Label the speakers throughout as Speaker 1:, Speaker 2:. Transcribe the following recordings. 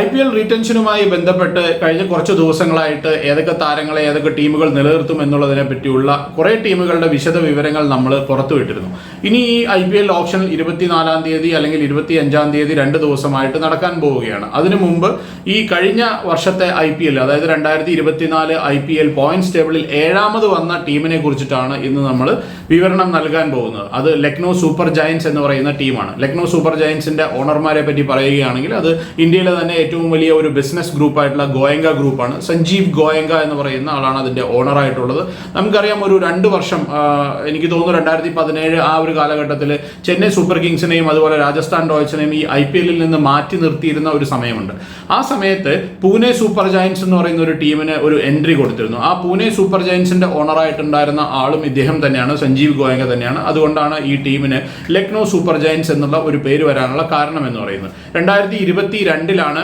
Speaker 1: I P L റീറ്റൻഷനുമായി ബന്ധപ്പെട്ട് കഴിഞ്ഞ കുറച്ച് ദിവസങ്ങളായിട്ട് ഏതൊക്കെ താരങ്ങളെ ഏതൊക്കെ ടീമുകൾ നിലനിർത്തും എന്നുള്ളതിനെ പറ്റിയുള്ള കുറേ ടീമുകളുടെ വിശദ വിവരങ്ങൾ നമ്മൾ പുറത്തുവിട്ടിരുന്നു ഇനി ഈ ഐ പി എൽ ഓപ്ഷൻ ഇരുപത്തിനാലാം തീയതി അല്ലെങ്കിൽ ഇരുപത്തി അഞ്ചാം തീയതി രണ്ട് ദിവസമായിട്ട് നടക്കാൻ പോവുകയാണ്. അതിനു മുമ്പ് ഈ കഴിഞ്ഞ വർഷത്തെ ഐ പി എൽ അതായത് രണ്ടായിരത്തി ഇരുപത്തിനാല് ഐ പി എൽ പോയിന്റ്സ് ടേബിളിൽ ഏഴാമത് വന്ന ടീമിനെ കുറിച്ചിട്ടാണ് ഇന്ന് നമ്മൾ വിവരണം നൽകാൻ പോകുന്നത്. അത് ലക്നോ സൂപ്പർ ജയൻസ് എന്ന് പറയുന്ന ടീമാണ്. ലക്നോ സൂപ്പർ ജയൻസിന്റെ ഓണർമാരെ പറ്റി പറയുകയാണെങ്കിൽ അത് ഇന്ത്യയിലെ തന്നെ ഏറ്റവും വലിയ ഒരു ബിസിനസ് ഗ്രൂപ്പ് ആയിട്ടുള്ള ഗോയങ്ക ഗ്രൂപ്പാണ് സഞ്ജീവ് ഗോയങ്ക എന്ന് പറയുന്ന ആളാണ് അതിന്റെ ഓണർ ആയിട്ടുള്ളത്. നമുക്കറിയാം ഒരു രണ്ട് വർഷം എനിക്ക് തോന്നുന്നു രണ്ടായിരത്തി പതിനേഴ് ആ ഒരു കാലഘട്ടത്തിൽ ചെന്നൈ സൂപ്പർ കിങ്സിനെയും അതുപോലെ രാജസ്ഥാൻ റോയൽസിനെയും ഈ ഐ പി എല്ലിൽ നിന്ന് മാറ്റി നിർത്തിയിരുന്ന ഒരു സമയമുണ്ട്. ആ സമയത്ത് പൂനെ സൂപ്പർ ജയൻസ് എന്ന് പറയുന്ന ഒരു ടീമിന് ഒരു എൻട്രി കൊടുത്തിരുന്നു. ആ പൂനെ സൂപ്പർ ജയൻസിന്റെ ഓണറായിട്ടുണ്ടായിരുന്ന ആളും ഇദ്ദേഹം തന്നെയാണ് സഞ്ജീവ് ഗോയങ്ക തന്നെയാണ്. അതുകൊണ്ടാണ് ഈ ടീമിന് ലക്നോ സൂപ്പർ ജയൻസ് എന്നുള്ള ഒരു പേര് വരാനുള്ള കാരണം എന്ന് പറയുന്നത്. രണ്ടായിരത്തി ഇരുപത്തി രണ്ടിലാണ്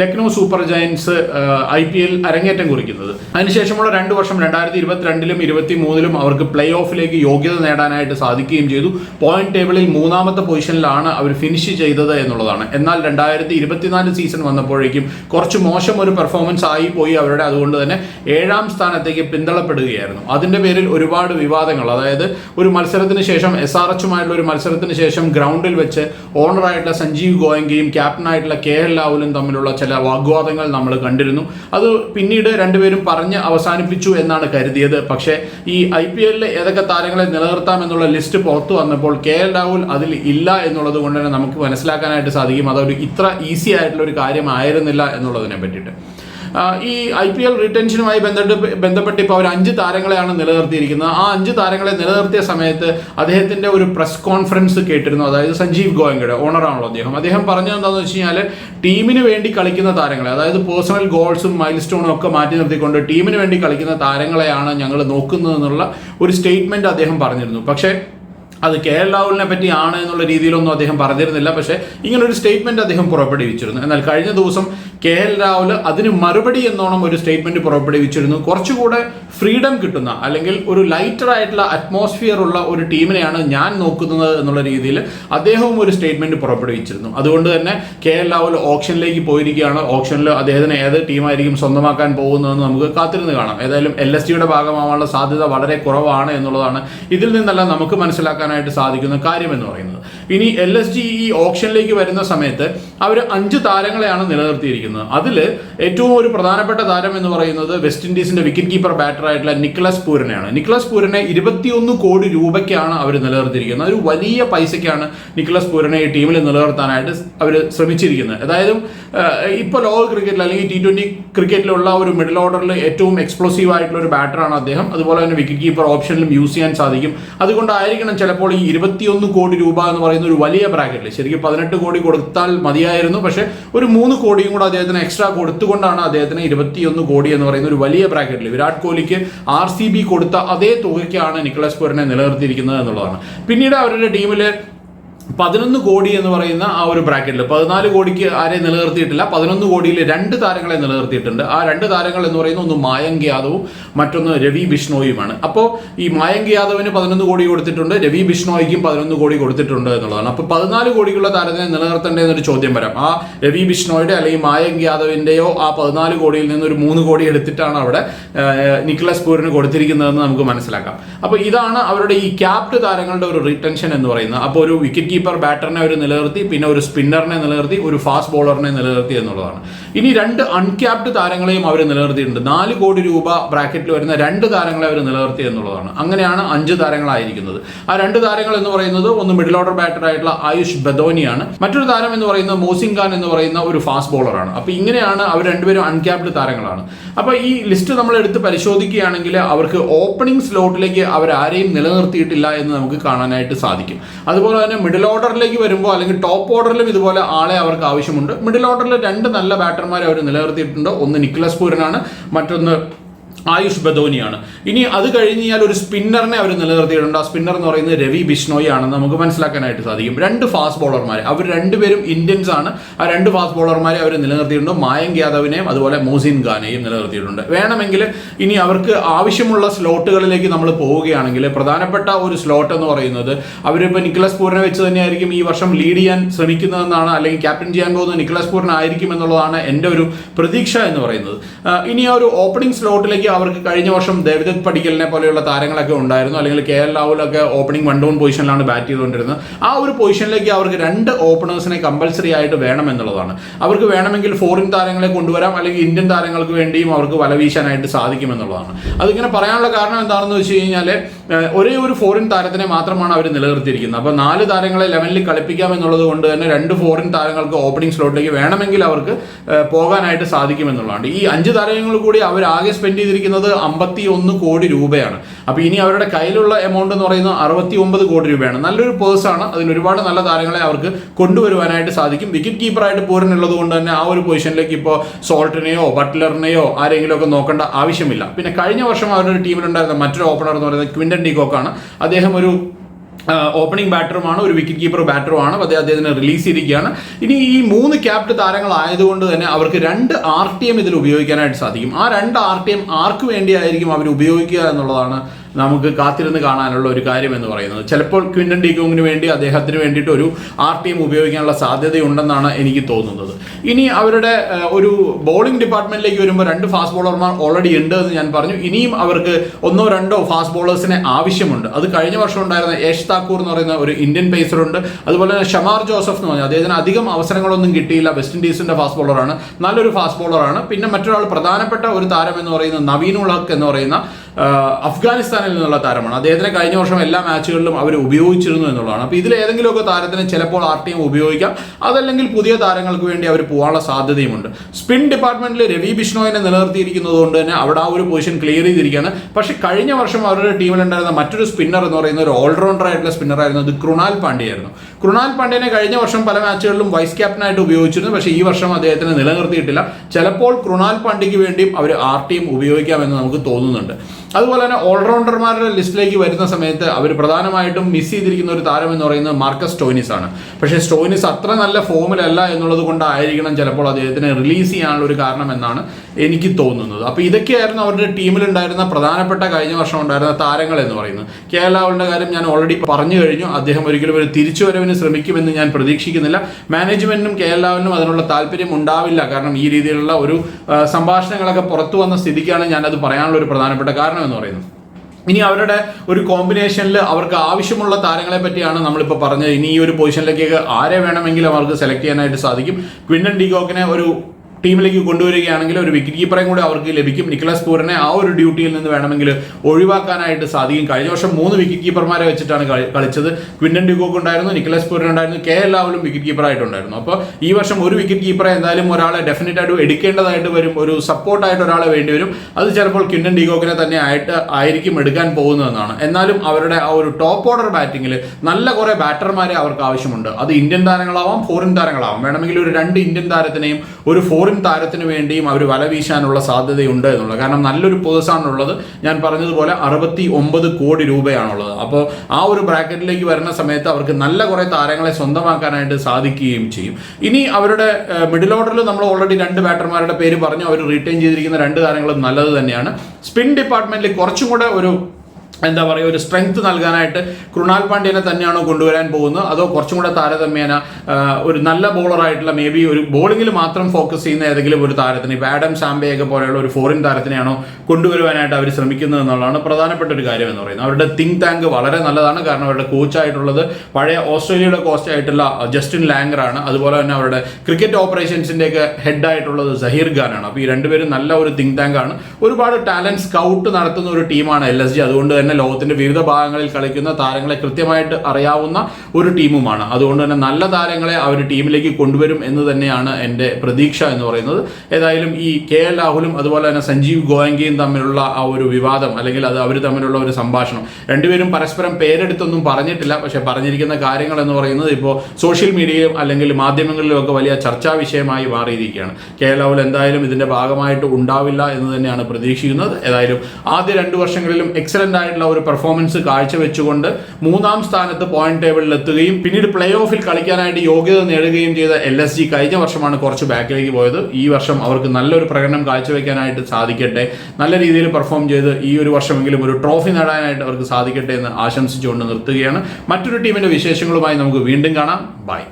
Speaker 1: Lucknow super giants I P L അരങ്ങേറ്റം കുറിക്കുന്നത്. അതിനുശേഷമുള്ള രണ്ട് വർഷം രണ്ടായിരത്തി ഇരുപത്തിരണ്ടിലും ഇരുപത്തി മൂന്നിലും അവർക്ക് പ്ലേ ഓഫിലേക്ക് യോഗ്യത നേടാനായിട്ട് സാധിക്കുകയും ചെയ്തു. പോയിന്റ് ടേബിളിൽ മൂന്നാമത്തെ പൊസിഷനിലാണ് അവർ ഫിനിഷ് ചെയ്തത് എന്നുള്ളതാണ്. എന്നാൽ രണ്ടായിരത്തി ഇരുപത്തിനാല് സീസൺ വന്നപ്പോഴേക്കും കുറച്ച് മോശം ഒരു പെർഫോമൻസ് ആയി പോയി അവരുടെ. അതുകൊണ്ട് തന്നെ ഏഴാം സ്ഥാനത്തേക്ക് പിന്തള്ളപ്പെടുകയായിരുന്നു. അതിന്റെ പേരിൽ ഒരുപാട് വിവാദങ്ങൾ. അതായത് ഒരു മത്സരത്തിന് ശേഷം എസ് ആർ എച്ചുമായിട്ടുള്ള ഒരു മത്സരത്തിന് ശേഷം ഗ്രൗണ്ടിൽ വെച്ച് ഓണറായിട്ടുള്ള സഞ്ജീവ് ഗോയങ്കയും ക്യാപ്റ്റനായിട്ടുള്ള കെ എൽ രാഹുലും തമ്മിലുള്ള ചില വാഗ്വാദങ്ങൾ നമ്മൾ കണ്ടിരുന്നു. അത് പിന്നീട് രണ്ടുപേരും പറഞ്ഞ് അവസാനിപ്പിച്ചു എന്നാണ് കരുതിയത്. പക്ഷേ ഈ ഐ പി എല്ലിൽ ഏതൊക്കെ താരങ്ങളെ നിലനിർത്താം എന്നുള്ള ലിസ്റ്റ് പുറത്തു വന്നപ്പോൾ കെ എൽ രാഹുൽ അതിൽ ഇല്ല എന്നുള്ളത് കൊണ്ട് തന്നെ നമുക്ക് മനസ്സിലാക്കാനായിട്ട് സാധിക്കും. അതൊരു ഇത്ര ഈസി ആയിട്ടുള്ള ഒരു കാര്യമായിരുന്നില്ല എന്നുള്ളതിനെ പറ്റിയിട്ട്. ഈ ഐ പി എൽ റിട്ടൻഷനുമായി ബന്ധപ്പെട്ട് ബന്ധപ്പെട്ട് ഇപ്പോൾ അവർ അഞ്ച് താരങ്ങളെയാണ് നിലനിർത്തിയിരിക്കുന്നത്. ആ അഞ്ച് താരങ്ങളെ നിലനിർത്തിയ സമയത്ത് അദ്ദേഹത്തിന്റെ ഒരു പ്രസ് കോൺഫറൻസ് കേട്ടിരുന്നു. അതായത് സഞ്ജീവ് ഗോയങ്കയുടെ ഓണറാണല്ലോ അദ്ദേഹം. അദ്ദേഹം പറഞ്ഞത് എന്താണെന്ന് വെച്ച് കഴിഞ്ഞാൽ ടീമിന് വേണ്ടി കളിക്കുന്ന താരങ്ങളെ അതായത് പേഴ്സണൽ ഗോൾസും മൈൽ സ്റ്റോണും ഒക്കെ മാറ്റി നിർത്തിക്കൊണ്ട് ടീമിന് വേണ്ടി കളിക്കുന്ന താരങ്ങളെയാണ് ഞങ്ങൾ നോക്കുന്നതെന്നുള്ള ഒരു സ്റ്റേറ്റ്മെന്റ് അദ്ദേഹം പറഞ്ഞിരുന്നു. പക്ഷേ അത് കെ എൽ രാഹുലിനെ പറ്റിയാണ് എന്നുള്ള രീതിയിലൊന്നും അദ്ദേഹം പറഞ്ഞിരുന്നില്ല. പക്ഷേ ഇങ്ങനൊരു സ്റ്റേറ്റ്മെന്റ് അദ്ദേഹം പുറപ്പെടുവിച്ചിരുന്നു. എന്നാൽ കഴിഞ്ഞ ദിവസം കെ എൽ രാഹുൽ അതിന് മറുപടി എന്നോണം ഒരു സ്റ്റേറ്റ്മെന്റ് പുറപ്പെടുവിച്ചിരുന്നു. കുറച്ചുകൂടെ ഫ്രീഡം കിട്ടുന്ന അല്ലെങ്കിൽ ഒരു ലൈറ്റർ ആയിട്ടുള്ള അറ്റ്മോസ്ഫിയർ ഉള്ള ഒരു ടീമിനെയാണ് ഞാൻ നോക്കുന്നത് എന്നുള്ള രീതിയിൽ അദ്ദേഹവും ഒരു സ്റ്റേറ്റ്മെന്റ് പുറപ്പെടുവിച്ചിരുന്നു. അതുകൊണ്ട് തന്നെ കെ എൽ രാഹുൽ ഓപ്ഷനിലേക്ക് പോയിരിക്കുകയാണ്. ഓപ്ഷനിൽ അദ്ദേഹത്തിന് ഏത് ടീമായിരിക്കും സ്വന്തമാക്കാൻ പോകുന്നതെന്ന് നമുക്ക് കാത്തിരുന്ന് കാണാം. ഏതായാലും എൽ എസ് ടിയുടെ ഭാഗമാവാനുള്ള സാധ്യത വളരെ കുറവാണ് എന്നുള്ളതാണ്. ഇതിൽ നിന്നെല്ലാം നമുക്ക് മനസ്സിലാക്കാനായിട്ട് സാധിക്കുന്ന കാര്യം എന്ന് പറയുന്നത്. ഇനി എൽ എസ് ജി ഈ ഓപ്ഷനിലേക്ക് വരുന്ന സമയത്ത് അവർ അഞ്ച് താരങ്ങളെയാണ് നിലനിർത്തിയിരിക്കുന്നത്. അതിൽ ഏറ്റവും ഒരു പ്രധാനപ്പെട്ട താരം എന്ന് പറയുന്നത് വെസ്റ്റ് ഇൻഡീസിന്റെ വിക്കറ്റ് കീപ്പർ ബാറ്റർ ആയിട്ടുള്ള നിക്കലസ് പൂരനെയാണ്. നിക്ലസ് പൂരനെ ഇരുപത്തിയൊന്ന് കോടി രൂപയ്ക്കാണ് അവർ നിലനിർത്തിയിരിക്കുന്നത്. ഒരു വലിയ പൈസയ്ക്കാണ് നിക്ലസ് പൂരനെ ഈ ടീമിൽ നിലനിർത്താനായിട്ട് അവർ ശ്രമിച്ചിരിക്കുന്നത്. അതായത് ഇപ്പോൾ ലോക ക്രിക്കറ്റിൽ അല്ലെങ്കിൽ ടി ട്വന്റി ക്രിക്കറ്റിലുള്ള ഒരു മിഡിൽ ഓർഡറിൽ ഏറ്റവും എക്സ്പ്ലോസീവ് ആയിട്ടുള്ള ഒരു ബാറ്ററാണ് അദ്ദേഹം. അതുപോലെ തന്നെ വിക്കറ്റ് കീപ്പർ ഓപ്ഷനിലും യൂസ് ചെയ്യാൻ സാധിക്കും. അതുകൊണ്ടായിരിക്കണം ചിലപ്പോൾ ഈ ഇരുപത്തിയൊന്ന് കോടി രൂപ എന്ന് പറയുന്ന ഒരു വലിയ ബ്രാക്കറ്റിൽ ശരിക്കും പതിനെട്ട് കോടി കൊടുത്താൽ മതിയായിരുന്നു പക്ഷേ ഒരു മൂന്ന് കോടിയും കൂടെ അദ്ദേഹത്തിന് എക്സ്ട്രാ കൊടുത്തുകൊണ്ടാണ് അദ്ദേഹത്തിന് ഇരുപത്തിയൊന്ന് കോടി എന്ന് പറയുന്ന ഒരു വലിയ ബ്രാക്കറ്റിൽ വിരാട് കോഹ്ലിക്ക് ആർ സി ബി കൊടുത്ത അതേ തുകയ്ക്കാണ് നിക്കോളസ് പൂരനെ നിലനിർത്തിയിരിക്കുന്നത് എന്നുള്ളതാണ്. പിന്നീട് അവരുടെ ടീമിൽ പതിനൊന്ന് കോടി എന്ന് പറയുന്ന ആ ഒരു ബ്രാക്കറ്റിൽ പതിനാല് കോടിക്ക് ആരെ നിലനിർത്തിയിട്ടില്ല. പതിനൊന്ന് കോടിയിൽ രണ്ട് താരങ്ങളെ നിലനിർത്തിയിട്ടുണ്ട്. ആ രണ്ട് താരങ്ങൾ എന്ന് പറയുന്ന ഒന്ന് മായങ്ക് യാദവും മറ്റൊന്ന് രവി ബിഷ്ണോയുമാണ്. അപ്പോൾ ഈ മായങ്ക് യാദവിന് പതിനൊന്ന് കോടി കൊടുത്തിട്ടുണ്ട് രവി ബിഷ്ണോയ്ക്കും പതിനൊന്ന് കോടി കൊടുത്തിട്ടുണ്ട് എന്നുള്ളതാണ്. അപ്പോൾ പതിനാല് കോടിയുള്ള താരത്തെ നിലനിർത്തേണ്ടേ എന്നൊരു ചോദ്യം വരാം. ആ രവി ബിഷ്ണോയുടെ അല്ലെങ്കിൽ മായങ്ക് യാദവിന്റെയോ ആ പതിനാല് കോടിയിൽ നിന്ന് ഒരു മൂന്ന് കോടി എടുത്തിട്ടാണ് അവിടെ നിക്ലസ് പൂരിന് കൊടുത്തിരിക്കുന്നതെന്ന് നമുക്ക് മനസ്സിലാക്കാം. അപ്പോൾ ഇതാണ് അവരുടെ ഈ ക്യാപ്റ്റ് താരങ്ങളുടെ ഒരു റിട്ടൻഷൻ എന്ന് പറയുന്നത്. അപ്പോൾ ഒരു വിക്കറ്റ് കീപ്പർ ബാറ്ററിനെ അവർ നിലനിർത്തി പിന്നെ ഒരു സ്പിന്നറിനെ നിലനിർത്തി ഒരു ഫാസ്റ്റ് ബോളറിനെ നിലനിർത്തി എന്നുള്ളതാണ്. ഇനി രണ്ട് അൺക്യാപ്ഡ് താരങ്ങളെയും അവർ നിലനിർത്തിയിട്ടുണ്ട്. നാല് കോടി രൂപ ബ്രാക്കറ്റിൽ വരുന്ന രണ്ട് താരങ്ങളെ അവർ നിലനിർത്തി എന്നുള്ളതാണ്. അങ്ങനെയാണ് അഞ്ച് താരങ്ങളായിരിക്കുന്നത്. ആ രണ്ട് താരങ്ങൾ എന്ന് പറയുന്നത് ഒന്ന് മിഡിൽ ഓർഡർ ബാറ്റർ ആയിട്ടുള്ള ആയുഷ് ബദോനിയാണ്. മറ്റൊരു താരം എന്ന് പറയുന്നത് മോസിംഗ് ഖാൻ എന്ന് പറയുന്ന ഒരു ഫാസ്റ്റ് ബോളറാണ് അപ്പോൾ ഇങ്ങനെയാണ് അവർ രണ്ടുപേരും അൺക്യാപ്ഡ് താരങ്ങളാണ്. അപ്പോൾ ഈ ലിസ്റ്റ് നമ്മൾ എടുത്ത് പരിശോധിക്കുകയാണെങ്കിൽ അവർക്ക് ഓപ്പണിംഗ് സ്ലോട്ടിലേക്ക് അവർ ആരെയും നിലനിർത്തിയിട്ടില്ല എന്ന് നമുക്ക് കാണാനായിട്ട് സാധിക്കും. അതുപോലെ തന്നെ മിഡിൽ ഓർഡറിലേക്ക് വരുമ്പോൾ അല്ലെങ്കിൽ ടോപ്പ് ഓർഡറിലും ഇതുപോലെ ആളെ അവർക്ക് ആവശ്യമുണ്ട്. മിഡിൽ ഓർഡറിൽ രണ്ട് നല്ല ബാറ്റർമാരെ അവർ നിലനിർത്തിയിട്ടുണ്ട്. ഒന്ന് നിക്കലസ് പൂരനാണ്. മറ്റൊന്ന് ആയുഷ് ബദോനിയാണ്. ഇനി അത് കഴിഞ്ഞ് കഴിഞ്ഞാൽ ഒരു സ്പിന്നറിനെ അവർ നിലനിർത്തിയിട്ടുണ്ട്. ആ സ്പിന്നർ എന്ന് പറയുന്നത് രവി ബിഷ്ണോയി ആണെന്ന് നമുക്ക് മനസ്സിലാക്കാനായിട്ട് സാധിക്കും. രണ്ട് ഫാസ്റ്റ് ബോളർമാർ അവർ രണ്ടുപേരും ഇന്ത്യൻസ് ആണ്. ആ രണ്ട് ഫാസ്റ്റ് ബോളർമാരെ അവർ നിലനിർത്തിയിട്ടുണ്ട്. മായങ്ക് യാദവിനെയും അതുപോലെ മോസിൻ ഖാനെയും നിലനിർത്തിയിട്ടുണ്ട്. വേണമെങ്കിൽ ഇനി അവർക്ക് ആവശ്യമുള്ള സ്ലോട്ടുകളിലേക്ക് നമ്മൾ പോവുകയാണെങ്കിൽ പ്രധാനപ്പെട്ട ഒരു സ്ലോട്ട് എന്ന് പറയുന്നത് അവരിപ്പോൾ നിക്കലസ് പൂരിനെ വെച്ച് തന്നെയായിരിക്കും ഈ വർഷം ലീഡ് ചെയ്യാൻ ശ്രമിക്കുന്നതെന്നാണ് അല്ലെങ്കിൽ ക്യാപ്റ്റൻ ചെയ്യാൻ പോകുന്നത് നിക്കലസ് പൂരിനായിരിക്കും എന്നുള്ളതാണ് എന്റെ ഒരു പ്രതീക്ഷ എന്ന് പറയുന്നത്. ഇനി ആ ഒരു ഓപ്പണിംഗ് സ്ലോട്ടിലേക്ക് അവർക്ക് കഴിഞ്ഞ വർഷം ദേവദത്ത് പടിക്കലിനെ പോലെയുള്ള താരങ്ങളൊക്കെ ഉണ്ടായിരുന്നു. അല്ലെങ്കിൽ കെ എൽ രാഹുലൊക്കെ ഓപ്പണിംഗ് വൺ ഡൗൺ പൊസിഷനിലാണ് ബാറ്റ് ചെയ്തുകൊണ്ടിരുന്നത്. ആ ഒരു പൊസിഷനിലേക്ക് അവർക്ക് രണ്ട് ഓപ്പണേഴ്സിനെ കമ്പൽസറി ആയിട്ട് വേണം എന്നുള്ളതാണ്. അവർക്ക് വേണമെങ്കിൽ ഫോറിൻ താരങ്ങളെ കൊണ്ടുവരാം അല്ലെങ്കിൽ ഇന്ത്യൻ താരങ്ങൾക്ക് വേണ്ടിയും അവർക്ക് വല വീശാനായിട്ട് സാധിക്കുമെന്നുള്ളതാണ് അതിങ്ങനെ പറയാനുള്ള കാരണം എന്താണെന്ന് വെച്ച് കഴിഞ്ഞാൽ ഒരേ ഒരു ഫോറിൻ താരത്തിനെ മാത്രമാണ് അവർ നിലനിർത്തിയിരിക്കുന്നത്. അപ്പോൾ നാല് താരങ്ങളെ ലെവലിൽ കളിപ്പിക്കാം എന്നുള്ളത് കൊണ്ട് തന്നെ രണ്ട് ഫോറിൻ താരങ്ങൾക്ക് ഓപ്പണിംഗ് സ്ലോട്ടിലേക്ക് വേണമെങ്കിൽ അവർക്ക് പോകാനായിട്ട് സാധിക്കുമെന്നുള്ളതാണ് ഈ അഞ്ച് താരങ്ങൾ കൂടി അവർ ആകെ സ്പെൻഡ് ചെയ്തിരിക്കുന്നത് അമ്പത്തി ഒന്ന് കോടി രൂപയാണ്. അപ്പോൾ ഇനി അവരുടെ കയ്യിലുള്ള എമൗണ്ട് എന്ന് പറയുന്നത് അറുപത്തി ഒമ്പത് കോടി രൂപയാണ്. നല്ലൊരു പേഴ്സ് ആണ്. അതിൽ ഒരുപാട് നല്ല താരങ്ങളെ അവർക്ക് കൊണ്ടുവരുവാനായിട്ട് സാധിക്കും. വിക്കറ്റ് കീപ്പർ ആയിട്ട് പൂരനുള്ളത് കൊണ്ട് തന്നെ ആ ഒരു പൊസിഷനിലേക്ക് ഇപ്പോൾ സോൾട്ടിനെയോ ബട്ട്ലറിനെയോ ആരെങ്കിലും ഒക്കെ നോക്കേണ്ട ആവശ്യമില്ല. പിന്നെ കഴിഞ്ഞ വർഷം അവരുടെ ടീമിലുണ്ടായിരുന്ന മറ്റൊരു ഓപ്പണർ എന്ന് പറയുന്നത് ക്വിന്റൻ ഡികോക്കാണ് അദ്ദേഹം ഒരു ഓപ്പണിംഗ് ബാറ്ററുമാണ് ഒരു വിക്കറ്റ് കീപ്പർ ബാറ്ററുമാണ് അദ്ദേഹം അദ്ദേഹത്തിന് റിലീസ് ചെയ്തിരിക്കുകയാണ്. ഇനി ഈ മൂന്ന് ക്യാപ്റ്റ് താരങ്ങളായതുകൊണ്ട് തന്നെ അവർക്ക് രണ്ട് ആർ ടി എം ഇതിൽ ഉപയോഗിക്കാനായിട്ട് സാധിക്കും. ആ രണ്ട് ആർ ടി എം ആർക്ക് വേണ്ടിയായിരിക്കും അവർ ഉപയോഗിക്കുക എന്നുള്ളതാണ് നമുക്ക് കാത്തിരുന്ന് കാണാനുള്ള ഒരു കാര്യം എന്ന് പറയുന്നത്. ചിലപ്പോൾ ക്വിന്റൻ ഡിഗോങ്ങിന് വേണ്ടി അദ്ദേഹത്തിന് വേണ്ടിയിട്ട് ഒരു ആർ ടീം ഉപയോഗിക്കാനുള്ള സാധ്യതയുണ്ടെന്നാണ് എനിക്ക് തോന്നുന്നത്. ഇനി അവരുടെ ഒരു ബോളിംഗ് ഡിപ്പാർട്ട്മെന്റിലേക്ക് വരുമ്പോൾ രണ്ട് ഫാസ്റ്റ് ബോളർമാർ ഓൾറെഡി ഉണ്ട് എന്ന് ഞാൻ പറഞ്ഞു. ഇനിയും അവർക്ക് ഒന്നോ രണ്ടോ ഫാസ്റ്റ് ബോളേഴ്സിനെ ആവശ്യമുണ്ട്. അത് കഴിഞ്ഞ വർഷം ഉണ്ടായിരുന്ന യേഷ് താക്കൂർ എന്ന് പറയുന്ന ഒരു ഇന്ത്യൻ പേസർ ഉണ്ട്. അതുപോലെ തന്നെ ഷമാർ ജോസഫ് എന്ന് പറഞ്ഞാൽ അദ്ദേഹത്തിന് അധികം അവസരങ്ങളൊന്നും കിട്ടിയില്ല. വെസ്റ്റ് ഇൻഡീസിന്റെ ഫാസ്റ്റ് ബോളറാണ് നല്ലൊരു ഫാസ്റ്റ് ബോളറാണ് പിന്നെ മറ്റൊരാൾ പ്രധാനപ്പെട്ട ഒരു താരം എന്ന് പറയുന്നത് നവീൻ ഉളക് എന്ന് പറയുന്ന അഫ്ഗാനിസ്ഥാനിൽ നിന്നുള്ള താരമാണ്. അദ്ദേഹത്തിനെ കഴിഞ്ഞ വർഷം എല്ലാ മാച്ചുകളിലും അവർ ഉപയോഗിച്ചിരുന്നു എന്നുള്ളതാണ്. അപ്പോൾ ഇതിൽ ഏതെങ്കിലുമൊക്കെ താരത്തിന് ചിലപ്പോൾ ആർ ടീം ഉപയോഗിക്കാം. അതല്ലെങ്കിൽ പുതിയ താരങ്ങൾക്ക് വേണ്ടി അവർ പോകാനുള്ള സാധ്യതയുമുണ്ട്. സ്പിൻ ഡിപ്പാർട്ട്മെന്റിൽ രവി ബിഷ്ണോയിനെ നിലനിർത്തിയിരിക്കുന്നത് കൊണ്ട് തന്നെ അവിടെ ആ ഒരു പൊസിഷൻ ക്ലിയർ ചെയ്തിരിക്കുകയാണ്. പക്ഷേ കഴിഞ്ഞ വർഷം അവരുടെ ടീമിലുണ്ടായിരുന്ന മറ്റൊരു സ്പിന്നർ എന്ന് പറയുന്ന ഒരു ഓൾറൗണ്ടർ ആയിട്ടുള്ള സ്പിന്നർ അത് കൃണാൽ പാണ്ഡ്യയായിരുന്നു കൃണാൽ പാണ്ഡ്യനെ കഴിഞ്ഞ വർഷം പല മാച്ചുകളിലും വൈസ് ക്യാപ്റ്റനായിട്ട് ഉപയോഗിച്ചിരുന്നു. പക്ഷേ ഈ വർഷം അദ്ദേഹത്തിന് നിലനിർത്തിയിട്ടില്ല. ചിലപ്പോൾ കൃണാൽ പാണ്ഡ്യയ്ക്ക് വേണ്ടിയും അവർ ആർ ടീം ഉപയോഗിക്കാമെന്ന് നമുക്ക് തോന്നുന്നുണ്ട്. അതുപോലെ തന്നെ ഓൾറൗണ്ടർമാരുടെ ലിസ്റ്റിലേക്ക് വരുന്ന സമയത്ത് അവർ പ്രധാനമായിട്ടും മിസ് ചെയ്തിരിക്കുന്ന ഒരു താരം എന്ന് പറയുന്നത് മാർക്കസ് സ്റ്റോയിനിസ് ആണ്. പക്ഷേ സ്റ്റോയിനിസ് അത്ര നല്ല ഫോമിലല്ല എന്നുള്ളത് കൊണ്ടായിരിക്കണം ചിലപ്പോൾ അദ്ദേഹത്തിനെ റിലീസ് ചെയ്യാനുള്ള ഒരു കാരണം എന്നാണ് എനിക്ക് തോന്നുന്നത്. അപ്പോൾ ഇതൊക്കെയായിരുന്നു അവരുടെ ടീമിലുണ്ടായിരുന്ന പ്രധാനപ്പെട്ട കഴിഞ്ഞ വർഷം ഉണ്ടായിരുന്ന താരങ്ങൾ എന്ന് പറയുന്നത്. കെ കാര്യം ഞാൻ ഓൾറെഡി പറഞ്ഞു കഴിഞ്ഞു. അദ്ദേഹം ഒരിക്കലും ഒരു തിരിച്ചുവരവിന് ശ്രമിക്കുമെന്ന് ഞാൻ പ്രതീക്ഷിക്കുന്നില്ല. മാനേജ്മെന്റിനും കെ അതിനുള്ള താല്പര്യം ഉണ്ടാവില്ല. കാരണം ഈ രീതിയിലുള്ള ഒരു സംഭാഷണങ്ങളൊക്കെ പുറത്തു വന്ന സ്ഥിതിക്കാണ് ഞാനത് പറയാനുള്ള ഒരു പ്രധാനപ്പെട്ട കാരണം എന്ന് പറയുന്നത് ഇനി അവരുടെ ഒരു കോമ്പിനേഷനിൽ അവർക്ക് ആവശ്യമുള്ള താരങ്ങളെ പറ്റിയാണ് നമ്മളിപ്പോൾ പറഞ്ഞത്. ഇനി ഈ ഒരു പൊസിഷനിലേക്ക് ആരെ വേണമെങ്കിലും അവർക്ക് സെലക്ട് ചെയ്യാനായിട്ട് സാധിക്കും. ക്വിൻഡൻ ഡിഗോക്കിനെ ഒരു ടീമിലേക്ക് കൊണ്ടുവരികയാണെങ്കിൽ ഒരു വിക്കറ്റ് കീപ്പറേയും കൂടി അവർക്ക് ലഭിക്കും. നിക്കലസ് പൂരനെ ആ ഒരു ഡ്യൂട്ടിയിൽ നിന്ന് വേണമെങ്കിൽ ഒഴിവാക്കാനായിട്ട് സാധിക്കും. കഴിഞ്ഞ വർഷം മൂന്ന് വിക്കറ്റ് കീപ്പർമാരെ വെച്ചിട്ടാണ് കളിച്ചത്. ക്വിന്റൻ ഡിഗോക്ക് ഉണ്ടായിരുന്നു നിക്കലസ് പൂരൻ ഉണ്ടായിരുന്നു കെ എൽ രാഹുലും വിക്കറ്റ് കീപ്പറായിട്ടുണ്ടായിരുന്നു അപ്പോൾ ഈ വർഷം ഒരു വിക്കറ്റ് കീപ്പറെ എന്തായാലും ഒരാളെ ഡെഫിനറ്റ് ആയിട്ട് എടുക്കേണ്ടതായിട്ട് വരും ഒരു സപ്പോർട്ടായിട്ട് ഒരാളെ വേണ്ടി വരും. അത് ചിലപ്പോൾ ക്വിന്റൻ ഡിഗോക്കിനെ തന്നെ ആയിട്ട് ആയിരിക്കും എടുക്കാൻ പോകുന്നതെന്നാണ്. എന്നാലും അവരുടെ ആ ഒരു ടോപ്പ് ഓർഡർ ബാറ്റിങ്ങിൽ നല്ല കുറേ ബാറ്റർമാരെ അവർക്ക് ആവശ്യമുണ്ട്. അത് ഇന്ത്യൻ താരങ്ങളാവാം ഫോറിൻ താരങ്ങളാവാം. വേണമെങ്കിൽ ഒരു രണ്ട് ഇന്ത്യൻ താരത്തിനെയും ഒരു ഫോറിൻ താരത്തിന് വേണ്ടിയും അവർ വല വീശാനുള്ള സാധ്യതയുണ്ട് എന്നുള്ളത്. കാരണം നല്ലൊരു പേഴ്സാണുള്ളത് ഞാൻ പറഞ്ഞതുപോലെ അറുപത്തി ഒമ്പത് കോടി രൂപയാണുള്ളത്. അപ്പോൾ ആ ഒരു ബ്രാക്കറ്റിലേക്ക് വരുന്ന സമയത്ത് അവർക്ക് നല്ല കുറേ താരങ്ങളെ സ്വന്തമാക്കാനായിട്ട് സാധിക്കുകയും ചെയ്യും. ഇനി അവരുടെ മിഡിൽ ഓർഡറിൽ നമ്മൾ ഓൾറെഡി രണ്ട് ബാറ്റർമാരുടെ പേര് പറഞ്ഞു. അവർ റീറ്റെയിൻ ചെയ്തിരിക്കുന്ന രണ്ട് താരങ്ങളും നല്ലത് തന്നെയാണ്. സ്പിൻ ഡിപ്പാർട്ട്മെന്റിൽ കുറച്ചും കൂടെ ഒരു എന്താ പറയുക ഒരു സ്ട്രെങ്ത് നൽകാനായിട്ട് കൃണാൽ പാണ്ഡ്യനെ തന്നെയാണോ കൊണ്ടുവരാൻ പോകുന്നത്? അതോ കുറച്ചും കൂടെ താരതമ്യേന ഒരു നല്ല ബോളറായിട്ടുള്ള മേ ബി ഒരു ബോളിങ്ങിൽ മാത്രം ഫോക്കസ് ചെയ്യുന്ന ഏതെങ്കിലും ഒരു താരത്തിന് ഇപ്പോൾ ആഡം സാംബയൊക്കെ പോലെയുള്ള ഒരു ഫോറിൻ താരത്തിനെയാണോ കൊണ്ടുവരുവാനായിട്ട് അവർ ശ്രമിക്കുന്നത് എന്നുള്ളതാണ് പ്രധാനപ്പെട്ട ഒരു കാര്യം എന്ന് പറയുന്നത്. അവരുടെ തിങ്ക് ടാങ്ക് വളരെ നല്ലതാണ്. കാരണം അവരുടെ കോച്ചായിട്ടുള്ളത് പഴയ ഓസ്ട്രേലിയയുടെ കോച്ചായിട്ടുള്ള ജസ്റ്റിൻ ലാംഗർ ആണ് അതുപോലെ തന്നെ അവരുടെ ക്രിക്കറ്റ് ഓപ്പറേഷൻസിന്റെയൊക്കെ ഹെഡായിട്ടുള്ളത് സഹീർ ഖാനാണ്. അപ്പോൾ ഈ രണ്ടുപേരും നല്ല ഒരു തിങ്ക് ടാങ്ക് ആണ്. ഒരുപാട് ടാലന്റ് സ്കൗട്ട് നടത്തുന്ന ഒരു ടീമാണ് എൽ അതുകൊണ്ട് തന്നെ ലോകത്തിന്റെ വിവിധ ഭാഗങ്ങളിൽ കളിക്കുന്ന താരങ്ങളെ കൃത്യമായിട്ട് അറിയാവുന്ന ഒരു ടീമുമാണ്. അതുകൊണ്ട് തന്നെ നല്ല താരങ്ങളെ അവർ ടീമിലേക്ക് കൊണ്ടുവരും എന്ന് തന്നെയാണ് എന്റെ പ്രതീക്ഷ എന്ന് പറയുന്നത്. ഏതായാലും ഈ കെ എൽ രാഹുലും അതുപോലെ തന്നെ സഞ്ജീവ് ഗോയങ്കയും തമ്മിലുള്ള ആ ഒരു വിവാദം അല്ലെങ്കിൽ അത് അവർ തമ്മിലുള്ള ഒരു സംഭാഷണം. രണ്ടുപേരും പരസ്പരം പേരെടുത്തൊന്നും പറഞ്ഞിട്ടില്ല. പക്ഷെ പറഞ്ഞിരിക്കുന്ന കാര്യങ്ങൾ എന്ന് പറയുന്നത് ഇപ്പോൾ സോഷ്യൽ മീഡിയയിലും അല്ലെങ്കിൽ മാധ്യമങ്ങളിലും ഒക്കെ വലിയ ചർച്ചാ വിഷയമായി മാറിയിരിക്കുകയാണ്. കെ എൽ രാഹുൽ എന്തായാലും ഇതിന്റെ ഭാഗമായിട്ട് ഉണ്ടാവില്ല എന്ന് തന്നെയാണ് പ്രതീക്ഷിക്കുന്നത്. ഏതായാലും ആദ്യ രണ്ട് വർഷങ്ങളിലും എക്സലന്റ് ആയിട്ടുള്ള ഒരു പെർഫോമൻസ് കാഴ്ചവെച്ചുകൊണ്ട് മൂന്നാം സ്ഥാനത്ത് പോയിന്റ് ടേബിളിൽ എത്തുകയും പിന്നീട് പ്ലേ ഓഫിൽ കളിക്കാനായിട്ട് യോഗ്യത നേടുകയും ചെയ്ത എൽ എസ് ജി കഴിഞ്ഞ വർഷമാണ് കുറച്ച് ബാക്കിലേക്ക് പോയത്. ഈ വർഷം അവർക്ക് നല്ലൊരു പ്രകടനം കാഴ്ചവെക്കാനായിട്ട് സാധിക്കട്ടെ. നല്ല രീതിയിൽ പെർഫോം ചെയ്ത് ഈ ഒരു വർഷമെങ്കിലും ഒരു ട്രോഫി നേടാനായിട്ട് അവർക്ക് സാധിക്കട്ടെ എന്ന് ആശംസിച്ചുകൊണ്ട് നിർത്തുകയാണ്. മറ്റൊരു ടീമിന്റെ വിശേഷങ്ങളുമായി നമുക്ക് വീണ്ടും കാണാം. ബൈ